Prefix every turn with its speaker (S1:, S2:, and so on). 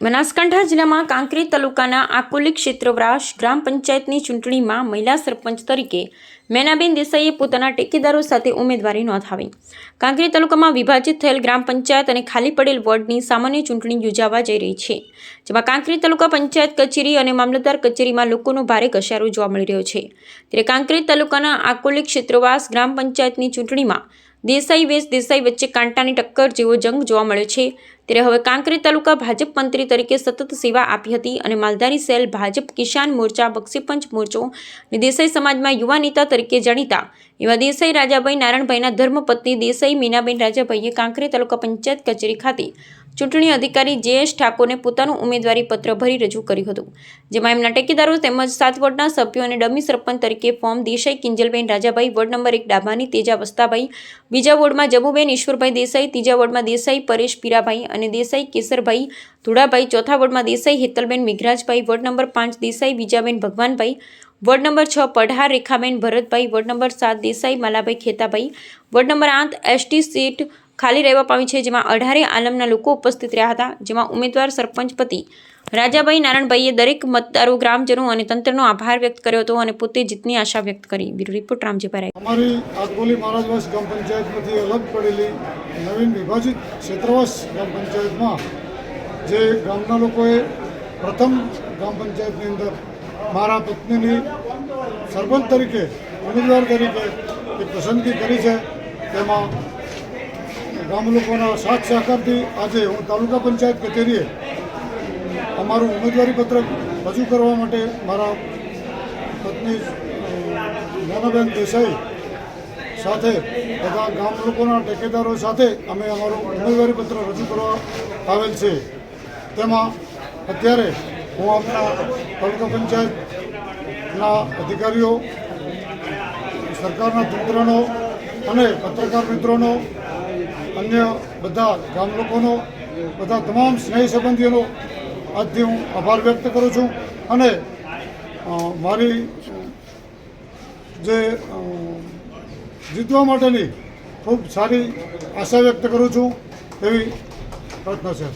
S1: બનાસકાંઠા જિલ્લામાં કાંકરેજ તાલુકાના આકોલી ક્ષેત્રવરાશ ગ્રામ પંચાયતની ચૂંટણીમાં મહિલા સરપંચ તરીકે મેનાબેન દેસાઈએ પોતાના ટેકેદારો સાથે ઉમેદવારી નોંધાવી. કાંકરી તાલુકામાં વિભાજિત થયેલ ગ્રામ પંચાયત અને ખાલી પડેલ વોર્ડની સામાન્ય ચૂંટણી યોજાવા જઈ રહી છે, જેમાં કાંકરી તાલુકા પંચાયત કચેરી અને મામલતદાર કચેરીમાં લોકોનો ભારે ઘસારો જોવા મળી રહ્યો છે. ત્યારે કાંકરી તાલુકાના આકોલી ક્ષેત્રવાસ ગ્રામ પંચાયતની ચૂંટણીમાં દેસાઈ વેસ દેસાઈ વચ્ચે કાંટાની ટક્કર જેવો જંગ જોવા મળ્યો છે. ત્યારે હવે કાંકરી તાલુકા ભાજપ મંત્રી તરીકે સતત સેવા આપી હતી અને માલધારી સેલ ભાજપ કિસાન મોરચા બક્ષીપંચ મોરચો અને દેસાઈ સમાજમાં યુવા નેતા તરીકે જાણીતા એવા દેસાઈ રાજાભાઈ નારાયણભાઈના ધર્મપત્ની દેસાઈ મીનાબેન રાજાભાઈએ કાંકરી તાલુકા પંચાયત કચેરી ખાતે ચૂંટણી અધિકારી જે એસ ઠાકોરને પોતાનું ઉમેદવારી પત્ર ભરી રજૂ કર્યું હતું, જેમાં એમના ટેકેદારો તેમજ સાત વોર્ડના સભ્યો અને ડમી સરપંચ તરીકે form Desai Kinjalben Rajabhai, ward number એક ડાભાની તેજા વસ્તાભાઈ બીજા વોર્ડમાં જબુબેન ઈશ્વરભાઈ દેસાઈ, ત્રીજા વોર્ડમાં દેસાઈ પરેશ પીરાભાઈ અને દેસાઈ કેસરભાઈ ધુડાભાઈ, ચોથા વોર્ડમાં દેસાઈ હેતલબેન મેઘરાજભાઈ, વોર્ડ નંબર પાંચ દેસાઈ વિજાબેન ભગવાનભાઈ, વોર્ડ નંબર છ પઢાર રેખાબેન ભરતભાઈ, વોર્ડ નંબર સાત દેસાઈ માલાભાઈ ખેતાભાઈ, વોર્ડ નંબર આઠ એસટી સીટ ખાલી રહેવા પામી છે, જેમાં અઢારે આલમના લોકો ઉપસ્થિત રહ્યા હતા, જેમાં ઉમેદવાર સરપંચ પતિ રાજાભાઈ નારાયણભાઈએ દરેક મતદારો, ગ્રામજનો અને તંત્રનો આભાર વ્યક્ત કર્યો હતો અને પોતે જીતની આશા વ્યક્ત કરી બ્યુરો રિપોર્ટ રામજીભાઈ.
S2: અમારી આગબોલી મહારાજવાસ ગ્રામ પંચાયતમાંથી અલગ પડેલી નવીન વિભાજિત ક્ષેત્રવાસ ગ્રામ પંચાયતમાં, જે ગામના લોકોએ પ્રથમ ગ્રામ પંચાયતની અંદર મારા પત્નીની સરપંચ તરીકે ઉમેદવાર તરીકે પસંદગી કરી છે, તેમાં ગામ લોકોના સાથ સહકારથી આજે હું તાલુકા પંચાયત કચેરીએ અમારું ઉમેદવારી પત્રક રજૂ કરવા માટે મારા પત્ની નાનાબેન દેસાઈ સાથે બધા ગામ લોકોના ટેકેદારો સાથે અમે અમારું ઉમેદવારી પત્ર રજૂ કરવા આવેલ છે. તેમાં અત્યારે હું આપણા તાલુકા પંચાયતના અધિકારીઓ, સરકારના તંત્રનો અને પત્રકાર મિત્રોનો અન્ય બધા ગામ લોકોનો, બધા તમામ સ્નેહી સંબંધીઓનો આજથી હું આભાર વ્યક્ત કરું છું. અને મારી જે જીતવા માટેની ખૂબ સારી આશા વ્યક્ત કરું છું એવી પ્રાર્થના છે.